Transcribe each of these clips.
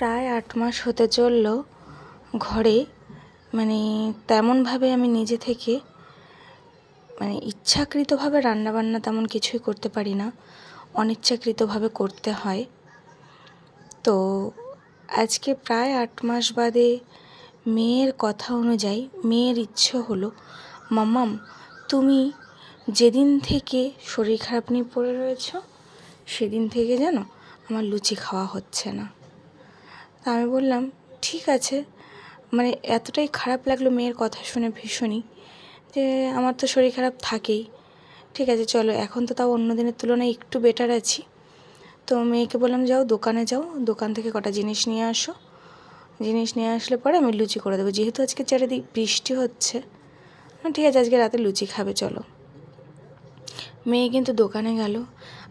প্রায় আট মাস হতে চলল ঘরে। মানে তেমনভাবে আমি নিজে থেকে মানে ইচ্ছাকৃতভাবে রান্নাবান্না তেমন কিছুই করতে পারি না। অনিচ্ছাকৃতভাবে করতে হয়। তো আজকে প্রায় আট মাস বাদে মেয়ের কথা অনুযায়ী, মেয়ের ইচ্ছে হলো, মাম্মাম, তুমি যেদিন থেকে শরীর খারাপ নিয়ে পড়ে রয়েছ, সেদিন থেকে যেন আমার লুচি খাওয়া হচ্ছে না। তা আমি বললাম, ঠিক আছে। মানে এতটাই খারাপ লাগল মেয়ের কথা শুনে ভীষণই যে আমার তো শরীর খারাপ থাকেই। ঠিক আছে, চলো, এখন তো তাও অন্য দিনের তুলনায় একটু বেটার আছি। তো মেয়েকে বললাম, যাও, দোকানে যাও, দোকান থেকে কটা জিনিস নিয়ে আসো। জিনিস নিয়ে আসলে পরে আমি লুচি করে দেবো। যেহেতু আজকে চারিদিক বৃষ্টি হচ্ছে ঠিক আছে, আজকে রাতে লুচি খাবে, চলো। মেয়ে কিন্তু দোকানে গেল।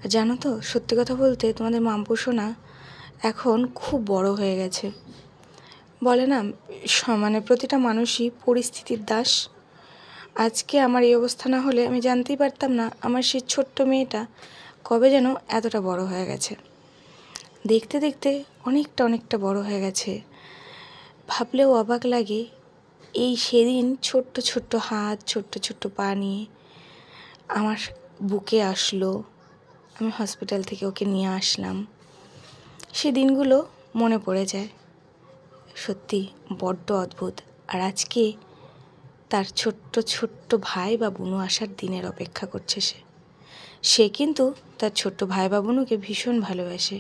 আর জানো তো, সত্যি কথা বলতে তোমাদের মামপুসো না এখন খুব বড় হয়ে গেছে। বলে না মানে প্রতিটা মানুষই পরিস্থিতির দাস। আজকে আমার এই অবস্থা না হলে আমি জানতেই পারতাম না আমার সেই ছোট্ট মেয়েটা কবে যেন এতটা বড় হয়ে গেছে। দেখতে দেখতে অনেকটা অনেকটা বড় হয়ে গেছে। ভাবলেও অবাক লাগে এই সেদিন ছোট্ট ছোট্ট হাত, ছোট্ট ছোট্ট পা নিয়ে আমার বুকে আসলো। আমি হসপিটাল থেকে ওকে নিয়ে আসলাম। সে দিনগুলো মনে পড়ে যায়। সত্যি বড্ড অদ্ভুত। আর আজকে তার ছোট্ট ছোট্ট ভাই বা বুনু আসার দিনের অপেক্ষা করছে সে। সে কিন্তু তার ছোট্ট ভাই বা বুনুকে ভীষণ ভালোবাসে।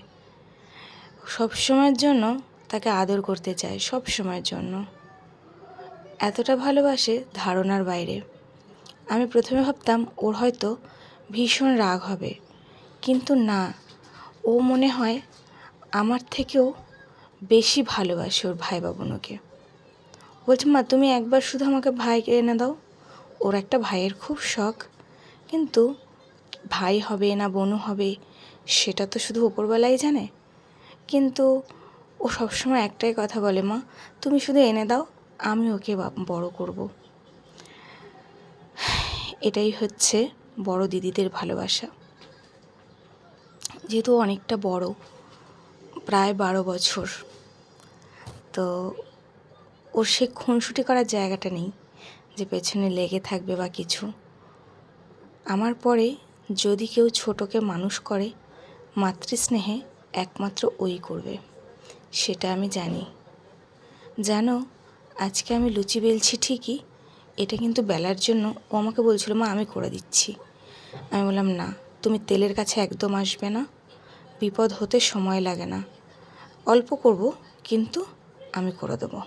সব সময়ের জন্য তাকে আদর করতে চায়, সব সময়ের জন্য। এতটা ভালোবাসে ধারণার বাইরে। আমি প্রথমে ভাবতাম, ওর হয়তো ভীষণ রাগ হবে। কিন্তু না, ও মনে হয় আমার থেকেও বেশি ভালোবাসে ওর ভাই বাবনুকে বলছে, মা, তুমি একবার শুধু আমাকে ভাইকে এনে দাও। ওর একটা ভাইয়ের খুব শখ। কিন্তু ভাই হবে না বোনু হবে, সেটা তো শুধু ওপরবেলাই জানে। কিন্তু ও সবসময় একটাই কথা বলে, মা, তুমি শুধু এনে দাও, আমি ওকে বড় করব। এটাই হচ্ছে বড় দিদিদের ভালোবাসা। যেহেতু অনেকটা বড় প্রায় বারো বছর। তো ওর সে খুনসুটি করার জায়গাটা নেই, যে পেছনে লেগে থাকবে বা কিছু। আমার পরে যদি কেউ ছোটকে মানুষ করে, মাতৃস্নেহে একমাত্র ওই করবে, সেটা আমি জানি। জানো, আজকে আমি লুচি বেলছি ঠিকই, এটা কিন্তু বেলার জন্য ও আমাকে বলছিল, মা, আমি করে দিচ্ছি। আমি বললাম, না, তুমি তেলের কাছে একদম আসবে না, বিপদ হতে সময় লাগে না। অল্প করব, কিন্তু আমি করে দেবো।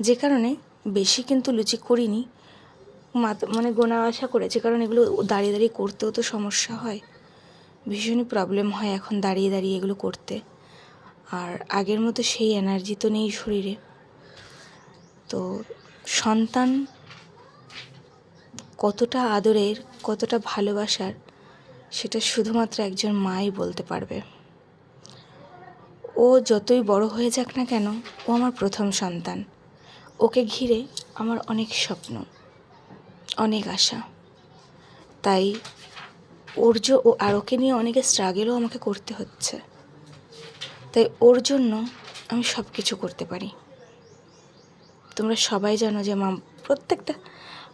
যে কারণে বেশি কিন্তু লুচি করিনি। মানে গোনা আশা করেছে কারণ এগুলো দাঁড়িয়ে দাঁড়িয়ে করতেও তো সমস্যা হয়। ভীষণই প্রবলেম হয় এখন দাঁড়িয়ে দাঁড়িয়ে এগুলো করতে। আর আগের মতো সেই এনার্জি তো নেই শরীরে। তো সন্তান কতটা আদরের, কতটা ভালোবাসার, সেটা শুধুমাত্র একজন মাই বলতে পারবে। ও যতই বড় হয়ে যাক না কেন, ও আমার প্রথম সন্তান। ওকে ঘিরে আমার অনেক স্বপ্ন, অনেক আশা। তাই ওর জ ও আর ওকে নিয়ে অনেকে স্ট্রাগেলও আমাকে করতে হচ্ছে। তাই ওর জন্য আমি সব কিছু করতে পারি। তোমরা সবাই জানো যে মা প্রত্যেকটা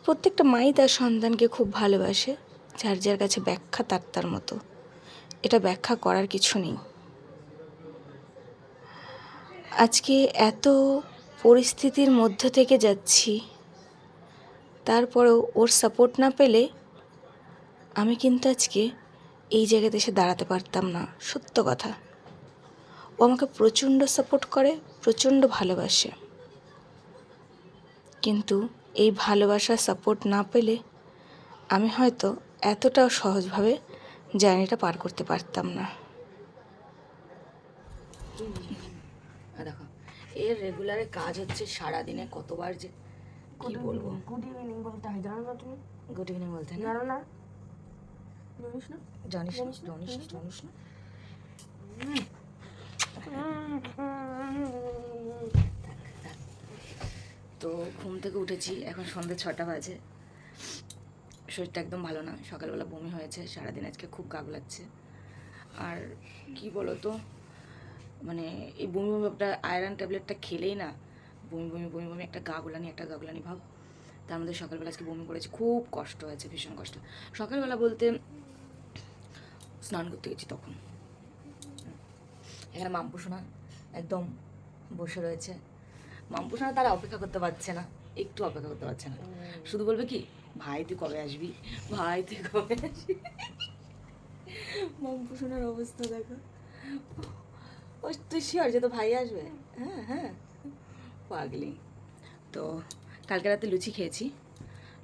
প্রত্যেকটা মাই তার সন্তানকে খুব ভালোবাসে, যার যার কাছে ব্যাখ্যা তার তার মতো। এটা ব্যাখ্যা করার কিছু নেই। আজকে এত পরিস্থিতির মধ্য থেকে যাচ্ছি, তারপরেও ওর সাপোর্ট না পেলে আমি কিন্তু আজকে এই জায়গাতে এসে দাঁড়াতে পারতাম না, সত্য কথা। ও আমাকে প্রচণ্ড সাপোর্ট করে, প্রচণ্ড ভালোবাসে। কিন্তু এই ভালোবাসা সাপোর্ট না পেলে আমি হয়তো এতটাও সহজভাবে জার্নিটা পার করতে পারতাম না। দেখো এর রেগুলারে কাজ হচ্ছে সারাদিনে কতবার যে কি বলব? গুড ইভিনিং বলতে হয় জানো না তুমি? গুড ইভিনিং বলতে না? জানো না? জানিস না? জানিস না জানিস না? জানিস না তো ঘুম থেকে উঠেছি এখন সন্ধ্যে ছটা বাজে। শরীরটা একদম ভালো না সকালবেলা বমি হয়েছে সারাদিন আজকে খুব গাগলাচ্ছে আর কি বলো তো মানে এই বমি বমি ভাবটা আয়রন ট্যাবলেটটা খেলেই না। বমি বমি বমি বমি, একটা গা গোলানি একটা গা গোলানি ভাব। তার মধ্যে সকালবেলা আজকে বমি করেছে, খুব কষ্ট হয়েছে, ভীষণ কষ্ট। সকালবেলা বলতে স্নান করতে গেছি তখন। এখানে মামপুসোনা একদম বসে রয়েছে। মামপুসোনা তারা অপেক্ষা করতে পারছে না, একটু অপেক্ষা করতে পারছে না। শুধু বলবে কি, ভাই, তুই কবে আসবি? ভাই, তুই কবে আসবি? মামপুসোনার অবস্থা দেখো। ও তুই শিওর যে তো ভাই আসবে? হ্যাঁ হ্যাঁ। পাগলি। তো কালকে রাতে লুচি খেয়েছি।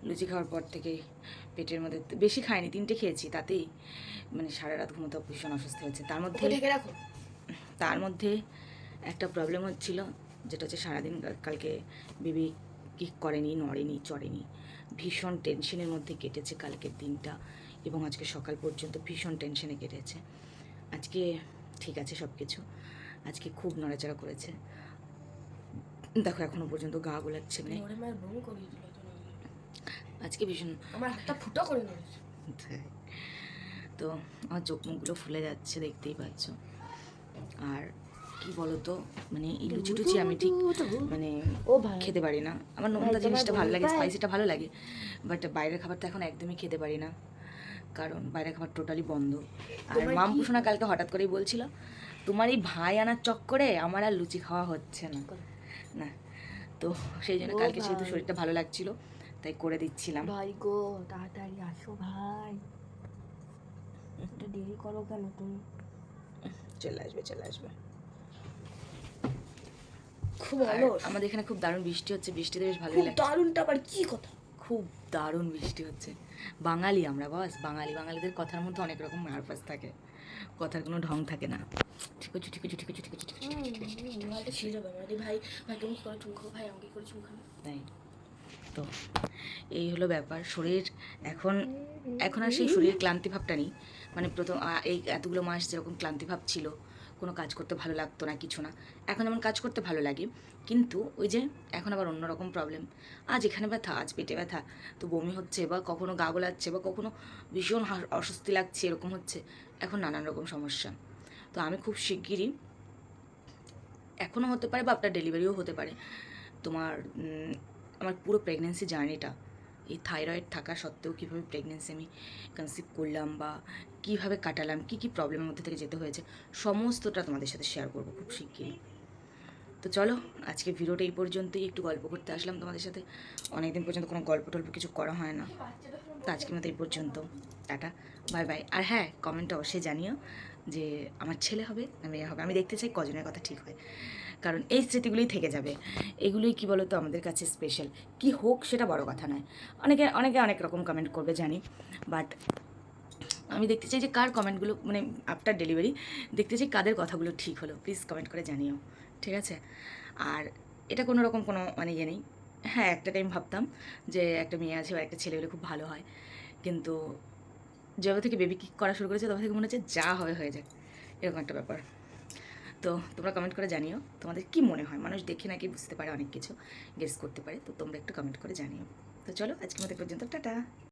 লুচি খাওয়ার পর থেকে পেটের মধ্যে বেশি খাইনি তিনটে খেয়েছি তাতেই মানে সারা রাত ঘুমোতে ভীষণ অসুস্থ হয়েছে। তার মধ্যে রাখো। তার মধ্যে একটা প্রবলেম হচ্ছিল যেটা হচ্ছে সারাদিন কালকে বেবি কি করেনি নড়েনি চড়েনি। ভীষণ টেনশনের মধ্যে কেটেছে কালকের দিনটা এবং আজকে সকাল পর্যন্ত ভীষণ টেনশনে কেটেছে। আজকে ঠিক আছে সব কিছু আজকে খুব নড়াচড়া করেছে। দেখো এখনও পর্যন্ত গা গোলাচ্ছে মানে। তো আজকে ভীষণ আমার হাতটা ফুটো করে তো আমার চোখ মুখগুলো ফুলে যাচ্ছে দেখতেই পাচ্ছ। আর কি বলতো? মানে এই লুচি টুচি আমি ঠিক মানে ও খেতে পারি না। আমার নোংরা জিনিসটা ভালো লাগে স্পাইসিটা ভালো লাগে। বাট বাইরের খাবারটা এখন একদমই খেতে পারি না। কারণ বাইরের খাবার টোটালি বন্ধ। আর মাম পুষোনা কালকে হঠাৎ করেই বলছিল তোমার এই ভাই আনার চক্করে আমার আর লুচি খাওয়া হচ্ছে না। না তো সেই জন্য কালকে ভাই। শরীরটা ভালো লাগছিল তাই করে দিচ্ছিলাম। ভাই গো তাড়াতাড়ি আসো ভাই। একটু দেরি করো কেন তুমি? চলে আসবে চলে আসবে। খুব অলস। আমাদের এখানে খুব দারুণ বৃষ্টি হচ্ছে বৃষ্টিতে বেশ ভালো দারুণটা আবার কি কথা? খুব দারুণ বৃষ্টি হচ্ছে। বাঙালি আমরা বস বাঙালি বাঙালিদের কথার মধ্যে অনেক রকম নার্ভাস থাকে। কথার কোনো ঢং থাকে না। ঠিক আছে ঠিক আছে ঠিক আছে ঠিক আছে ঠিক আছে ভাই করে? ভাই আমাকে করে তাই। তো এই হলো ব্যাপার। শরীর এখন এখন আর সেই শরীরের ক্লান্তি ভাবটা নেই। মানে প্রথম এই এতগুলো মাস যেরকম ক্লান্তি ভাব ছিল কোনো কাজ করতে ভালো লাগতো না কিছু না। এখন যেমন কাজ করতে ভালো লাগে কিন্তু ওই যে এখন আবার অন্যরকম প্রবলেম আজ এখানে ব্যথা, আজ পেটে ব্যথা, তো বমি হচ্ছে বা কখনো গা গোলাচ্ছে বা কখনো ভীষণ অস্বস্তি লাগছে, এরকম হচ্ছে। এখন নানান রকম সমস্যা। তো আমি খুব শিগগিরই এখনও হতে পারে বা আপনার ডেলিভারিও হতে পারে। তোমার আমার পুরো প্রেগনেন্সি জার্নিটা এই থাইরয়েড থাকা সত্ত্বেও কীভাবে প্রেগনেন্সি আমি কনসিভ করলাম বা কীভাবে কাটালাম, কী কী প্রবলেমের মধ্যে থেকে যেতে হয়েছে, সমস্তটা তোমাদের সাথে শেয়ার করব খুব শিগগিরই। তো চলো আজকে ভিডিওটা এই পর্যন্তই। একটু গল্প করতে আসলাম তোমাদের সাথে। অনেকদিন পর্যন্ত কোনো গল্প টল্প কিছু করা হয় না। তো আজকের মতো এই পর্যন্ত। Tata, bye bye. আর হ্যাঁ কমেন্টে অবশ্যই জানিও যে আমার ছেলে হবে না মেয়ে হবে। আমি দেখতে চাই কজনের কথা ঠিক হয়। কারণ এই স্মৃতিগুলোই থেকে যাবে। এগুলোই কি বলতো আমাদের কাছে স্পেশাল কি হোক সেটা বড় কথা নয়। অনেকে অনেকে অনেক রকম কমেন্ট করবে, জানি। বাট আমি দেখতে চাই যে কার কমেন্টগুলো মানে আফটার ডেলিভারি দেখতে চাই কাদের কথাগুলো ঠিক হলো। প্লিজ কমেন্ট করে জানিও। ঠিক আছে? আর এটা কোনো রকম কোনো মানে ইয়ে নেই। হ্যাঁ একটা টাইম ভাবতাম যে একটা মেয়ে আছে বা একটা ছেলে হলে খুব ভালো হয়। কিন্তু যবে থেকে বেবি কিক করা শুরু করেছে তবে থেকে মনে হচ্ছে যা হয়, হয়ে যাক। এরকম একটা ব্যাপার। তো তোমরা কমেন্ট করে জানিও তোমাদের কি মনে হয়? মানুষ দেখে নাকি বুঝতে পারে অনেক কিছু গেস করতে পারে। তো তোমরা একটু কমেন্ট করে জানিও। তো চলো আজকের মতো পর্যন্ত। টাটা!